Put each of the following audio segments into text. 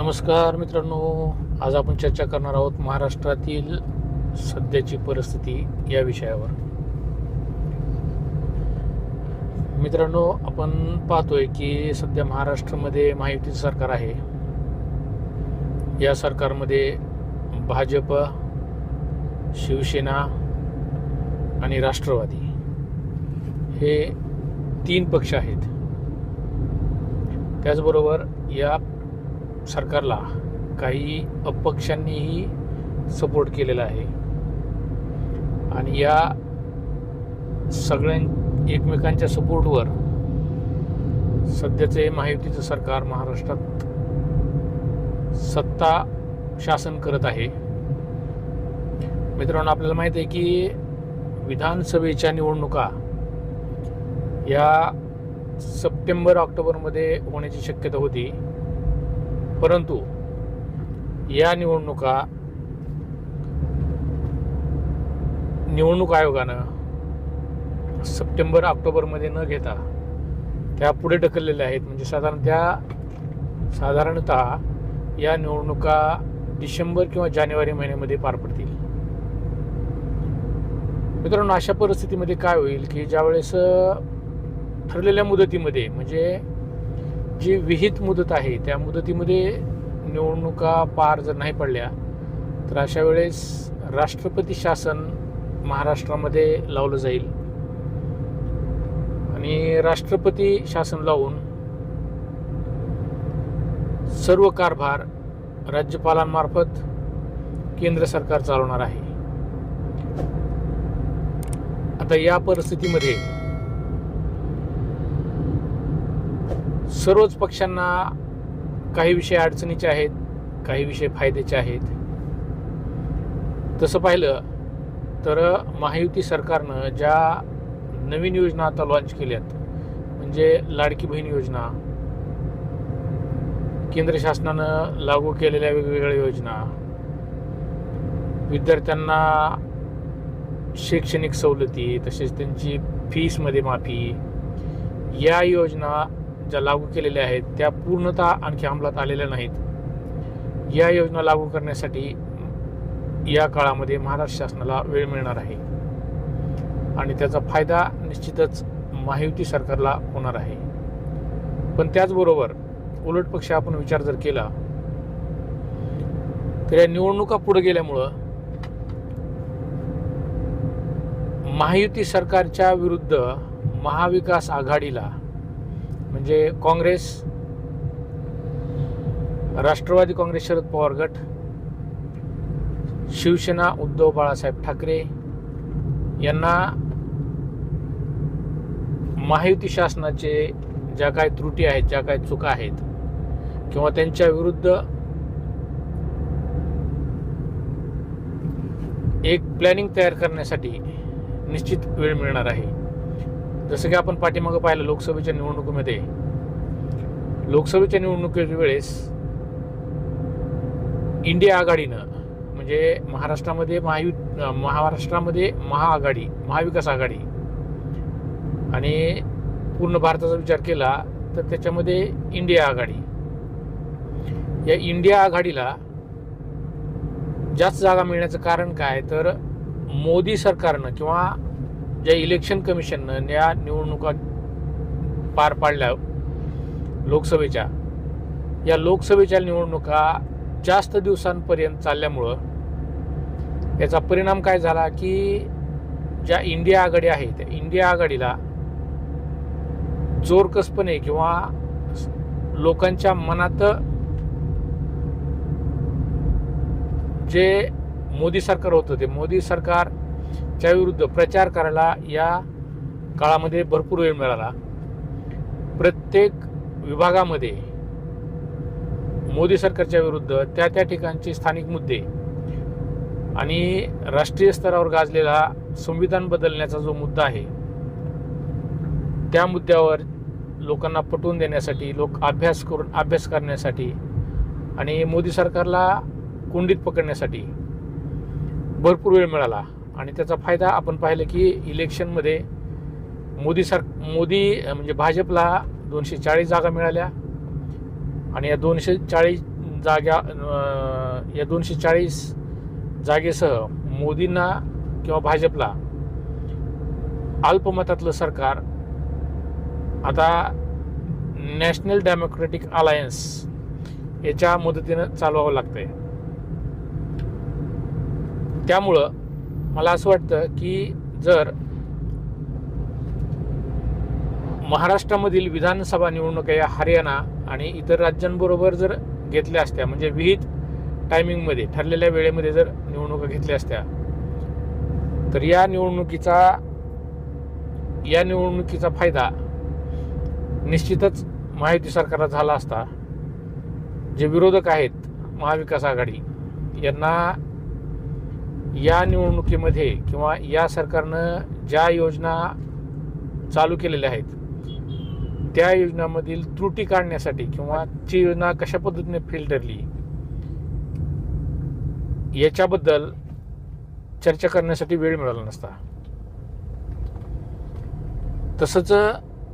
नमस्कार मित्रांनो आज आपण चर्चा करणार आहोत महाराष्ट्रातील सध्याची परिस्थिती या विषयावर. मित्रांनो आपण पाहतोय की सध्या महाराष्ट्रामध्ये महायुतीचं सरकार आहे. या सरकारमध्ये भाजप शिवसेना आणि राष्ट्रवादी हे तीन पक्ष आहेत. त्याचबरोबर या सरकारला काही अपक्षांनीही सपोर्ट केलेला आहे. आणि या सगळ्यां एकमेकांच्या सपोर्टवर सध्याचे महायुतीचं सरकार महाराष्ट्रात सत्ता शासन करत आहे. मित्रांनो आपल्याला माहिती आहे की विधानसभेच्या निवडणुका या सप्टेंबर ऑक्टोबरमध्ये होण्याची शक्यता होती. परंतु या निवडणुका निवडणूक आयोगानं सप्टेंबर ऑक्टोबरमध्ये न घेता त्या पुढे ढकललेल्या आहेत. म्हणजे साधारण त्या साधारणतः या निवडणुका डिसेंबर किंवा जानेवारी महिन्यामध्ये पार पडतील. मित्रांनो अशा परिस्थितीमध्ये काय होईल की ज्यावेळेस ठरलेल्या मुदतीमध्ये म्हणजे जी विहित मुदत आहे त्या मुदतीमध्ये निवडणुका पार जर नाही पडल्या तर अशा वेळेस राष्ट्रपती शासन महाराष्ट्रामध्ये लावलं जाईल. आणि राष्ट्रपती शासन लावून सर्व कारभार राज्यपालांमार्फत केंद्र सरकार चालवणार आहे. आता या परिस्थितीमध्ये सर्वच पक्षांना काही विषय अडचणीचे आहेत काही विषय फायद्याचे आहेत. तसं पाहिलं तर महायुती सरकारनं ज्या नवीन योजना आता लॉन्च केल्यात म्हणजे लाडकी बहीण योजना केंद्र शासनानं लागू केलेल्या वेगवेगळ्या योजना विद्यार्थ्यांना शैक्षणिक सवलती तसेच त्यांची फीसमध्ये माफी या योजना ज्या लागू केलेल्या आहेत त्या पूर्णतः आणखी अंमलात आलेल्या नाहीत. या योजना लागू करण्यासाठी या काळामध्ये महाराष्ट्र शासनाला वेळ मिळणार आहे. आणि त्याचा फायदा निश्चितच महायुती सरकारला होणार आहे. पण त्याचबरोबर उलट पक्ष आपण विचार जर केला तर या निवडणुका पुढे गेल्यामुळं महायुती सरकारच्या विरुद्ध महाविकास आघाडीला म्हणजे काँग्रेस राष्ट्रवादी काँग्रेस शरद पवार गट शिवसेना उद्धव बाळासाहेब ठाकरे यांना महायुती शासनाचे ज्या काही त्रुटी आहेत ज्या काही चुका आहेत किंवा त्यांच्या विरुद्ध एक प्लॅनिंग तयार करण्यासाठी निश्चित वेळ मिळणार आहे. जसं की आपण पाठीमागं पाहिलं लोकसभेच्या निवडणुकीमध्ये. लोकसभेच्या निवडणुकीच्या वेळेस इंडिया आघाडीनं म्हणजे महाराष्ट्रामध्ये महायु महाराष्ट्रामध्ये महाआघाडी महाविकास आघाडी आणि पूर्ण भारताचा विचार केला तर त्याच्यामध्ये इंडिया आघाडी. या इंडिया आघाडीला जास्त जागा मिळण्याचं कारण काय? तर मोदी सरकारनं किंवा ज्या इलेक्शन कमिशननं या निवडणुका पार पाडल्या लोकसभेच्या या लोकसभेच्या निवडणुका जास्त दिवसांपर्यंत चालल्यामुळं याचा परिणाम काय झाला की ज्या इंडिया आघाडी आहे त्या इंडिया आघाडीला जोरकसपणे किंवा लोकांच्या मनात जे मोदी सरकार होतं ते मोदी सरकार च्या विरुद्ध प्रचार करायला या काळामध्ये भरपूर वेळ मिळाला. प्रत्येक विभागामध्ये मोदी सरकारच्या विरुद्ध त्या त्या ठिकाणचे स्थानिक मुद्दे आणि राष्ट्रीय स्तरावर गाजलेला संविधान बदलण्याचा जो मुद्दा आहे त्या मुद्द्यावर लोकांना पटवून देण्यासाठी लोक अभ्यास करून अभ्यास करण्यासाठी आणि मोदी सरकारला कुंडीत पकडण्यासाठी भरपूर वेळ मिळाला. आणि त्याचा फायदा आपण पाहिलं की इलेक्शनमध्ये मोदी सर मोदी म्हणजे भाजपला दोनशे चाळीस जागा मिळाल्या. आणि या दोनशे चाळीस जाग्या या दोनशे चाळीस जागेसह मोदींना किंवा भाजपला अल्पमतातलं सरकार आता नॅशनल डेमोक्रेटिक अलायन्स याच्या मदतीनं चालवावं लागतंय. त्यामुळं मला असं वाटतं की जर महाराष्ट्रामधील विधानसभा निवडणुका या हरियाणा आणि इतर राज्यांबरोबर जर घेतल्या असत्या म्हणजे विहित टायमिंगमध्ये ठरलेल्या वेळेमध्ये जर निवडणुका घेतल्या असत्या तर या निवडणुकीचा या निवडणुकीचा फायदा निश्चितच महायुती सरकारला झाला असता जे विरोधक आहेत महाविकास आघाडी यांना या निवडणुकीमध्ये किंवा या सरकारनं ज्या योजना चालू केलेल्या आहेत त्या योजनामधील त्रुटी काढण्यासाठी किंवा ती योजना कशा पद्धतीने फेल ठरली याच्याबद्दल चर्चा करण्यासाठी वेळ मिळाला नसता. तसंच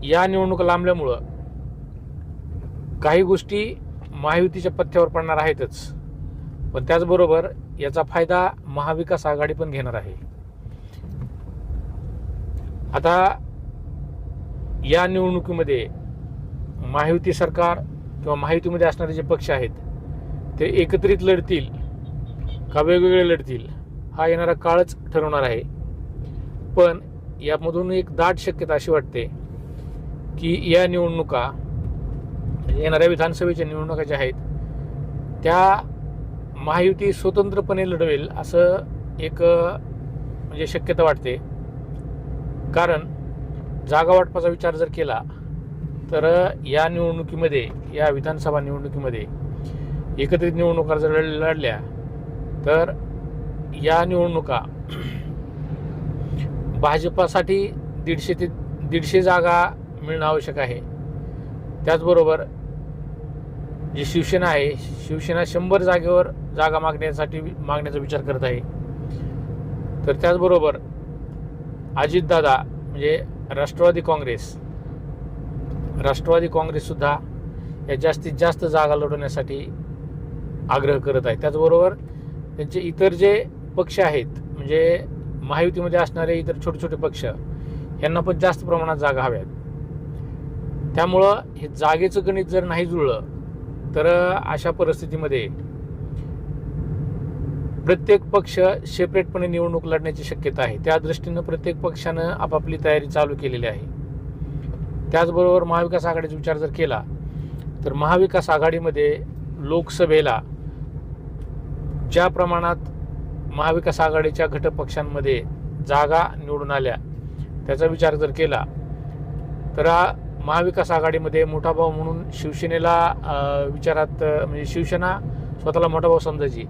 या निवडणुका लांबल्यामुळं काही गोष्टी महायुतीच्या पथ्यावर पडणार आहेतच. पण त्याचबरोबर याचा फायदा महाविकास आघाडी पण घेणार आहे. आता या निवडणुकीमध्ये महायुती सरकार किंवा महायुतीमध्ये असणारे जे पक्ष आहेत ते एकत्रित लढतील का वेगवेगळे लढतील हा येणारा काळच ठरवणार आहे. पण यामधून एक दाट शक्यता अशी वाटते की या निवडणुका येणाऱ्या विधानसभेच्या निवडणुका ज्या आहेत त्या महायुती स्वतंत्रपणे लढवेल असं एक म्हणजे शक्यता वाटते. कारण जागा वाटपाचा विचार जर केला तर या निवडणुकीमध्ये या विधानसभा निवडणुकीमध्ये एकत्रित निवडणुका जर लढ- लढल्या तर या निवडणुका भाजपासाठी दीडशे ते दीडशे जागा मिळणं आवश्यक आहे. त्याचबरोबर जी शिवसेना आहे शिवसेना शंभर जागेवर जागा मागण्यासाठी मागण्याचा विचार करत आहे. तर त्याचबरोबर अजितदादा म्हणजे राष्ट्रवादी काँग्रेस राष्ट्रवादी काँग्रेससुद्धा या जास्तीत जास्त जागा लढवण्यासाठी आग्रह करत आहे. त्याचबरोबर त्यांचे इतर जे पक्ष आहेत म्हणजे महायुतीमध्ये असणारे इतर छोटे छोटे पक्ष यांना पण जास्त प्रमाणात जागा हव्यात. त्यामुळं हे जागेचं गणित जर नाही जुळलं तर अशा परिस्थितीमध्ये प्रत्येक पक्ष सेपरेटपणे निवडणूक लढण्याची शक्यता आहे. त्या दृष्टीनं प्रत्येक पक्षानं आपापली तयारी चालू केलेली आहे. त्याचबरोबर महाविकास आघाडीचा विचार जर केला तर महाविकास आघाडीमध्ये लोकसभेला ज्या प्रमाणात महाविकास आघाडीच्या घटक पक्षांमध्ये जागा निवडून आल्या त्याचा विचार जर केला तर महाविकास आघाडीमध्ये मोठा भाऊ म्हणून शिवसेनेला विचारात म्हणजे शिवसेना स्वतःला मोठा भाऊ समजायची.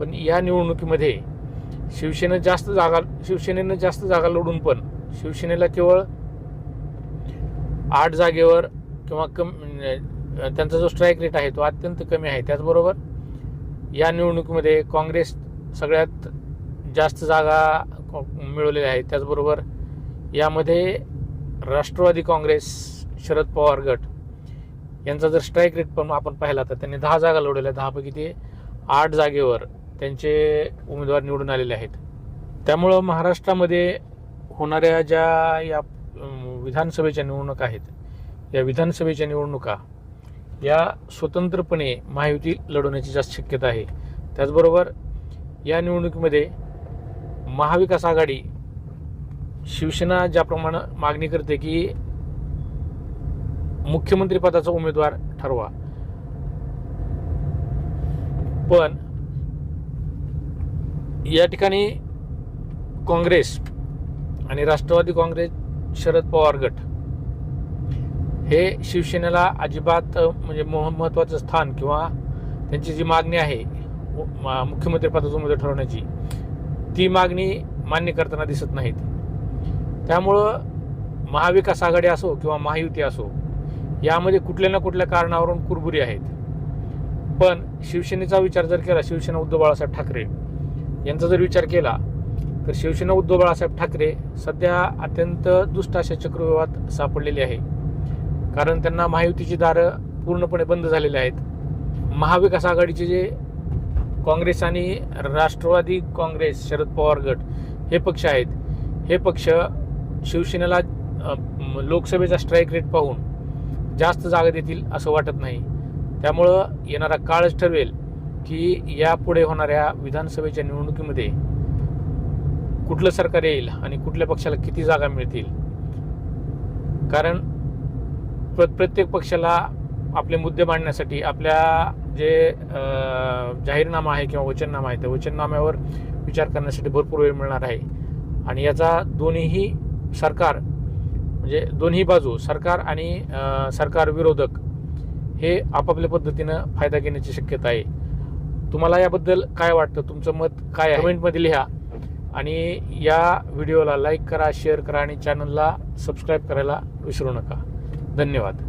पण या निवडणुकीमध्ये शिवसेना जास्त जागा शिवसेनेनं जास्त जागा लढून पण शिवसेनेला केवळ आठ जागेवर किंवा कम म्हणजे, त्यांचा जो स्ट्राईक रेट आहे तो अत्यंत कमी आहे. त्याचबरोबर या निवडणुकीमध्ये काँग्रेस सगळ्यात जास्त जागा मिळवलेल्या आहेत. त्याचबरोबर यामध्ये राष्ट्रवादी काँग्रेस शरद पवार गट. यांचा जर स्ट्राईक रेट पण आपण पाहिला तर त्यांनी दहा जागा लढवल्या. दहापैकी ते आठ जागेवर त्यांचे उमेदवार निवडून आलेले आहेत. त्यामुळं महाराष्ट्रामध्ये होणाऱ्या ज्या या विधानसभेच्या निवडणुका आहेत या विधानसभेच्या निवडणुका या स्वतंत्रपणे महायुती लढवण्याची जास्त शक्यता आहे. त्याचबरोबर या निवडणुकीमध्ये महाविकास आघाडी शिवसेना ज्याप्रमाणे मागणी करते की मुख्यमंत्रीपदाचा उमेदवार ठरवा. पण या ठिकाणी काँग्रेस आणि राष्ट्रवादी काँग्रेस शरद पवार गट हे शिवसेनेला अजिबात म्हणजे महत्त्वाचं स्थान किंवा त्यांची जी मागणी आहे मुख्यमंत्रीपदाचा उमेदवार ठरवण्याची ती मागणी मान्य करताना दिसत नाहीत. त्यामुळं महाविकास आघाडी असो किंवा महायुती असो यामध्ये कुठल्या ना कुठल्या कारणावरून कुरबुरी आहेत. पण शिवसेनेचा विचार जर केला शिवसेना उद्धव बाळासाहेब ठाकरे यांचा जर विचार केला तर शिवसेना उद्धव बाळासाहेब ठाकरे सध्या अत्यंत दुष्ट अशा चक्रव्यूहात सापडलेली आहे. कारण त्यांना महायुतीची दारं पूर्णपणे बंद झालेले आहेत. महाविकास आघाडीचे जे काँग्रेस आणि राष्ट्रवादी काँग्रेस शरद पवार गट हे पक्ष आहेत. हे पक्ष शिवसेनेला लोकसभेचा स्ट्राईक रेट पाहून जास्त जागा देतील असं वाटत नाही. त्यामुळं येणारा काळच ठरवेल की यापुढे होणाऱ्या विधानसभेच्या निवडणुकीमध्ये कुठलं सरकार येईल आणि कुठल्या पक्षाला किती जागा मिळतील. कारण प्र प्रत्येक पक्षाला आपले मुद्दे मांडण्यासाठी आपल्या जे जाहीरनामा आहे किंवा वचननामा आहे त्या वचननाम्यावर विचार करण्यासाठी भरपूर वेळ मिळणार आहे. आणि याचा दोन्हीही सरकार म्हणजे दोन्ही बाजू सरकार आणि सरकार विरोधक हे आपापल्या पद्धतीनं फायदा घेण्याची शक्यता आहे. तुम्हाला याबद्दल काय वाटतं? तुमचं मत काय आहे? कमेंटमध्ये लिहा. आणि या व्हिडिओला लाईक करा शेअर करा आणि चॅनलला सबस्क्राईब करायला विसरू नका. धन्यवाद.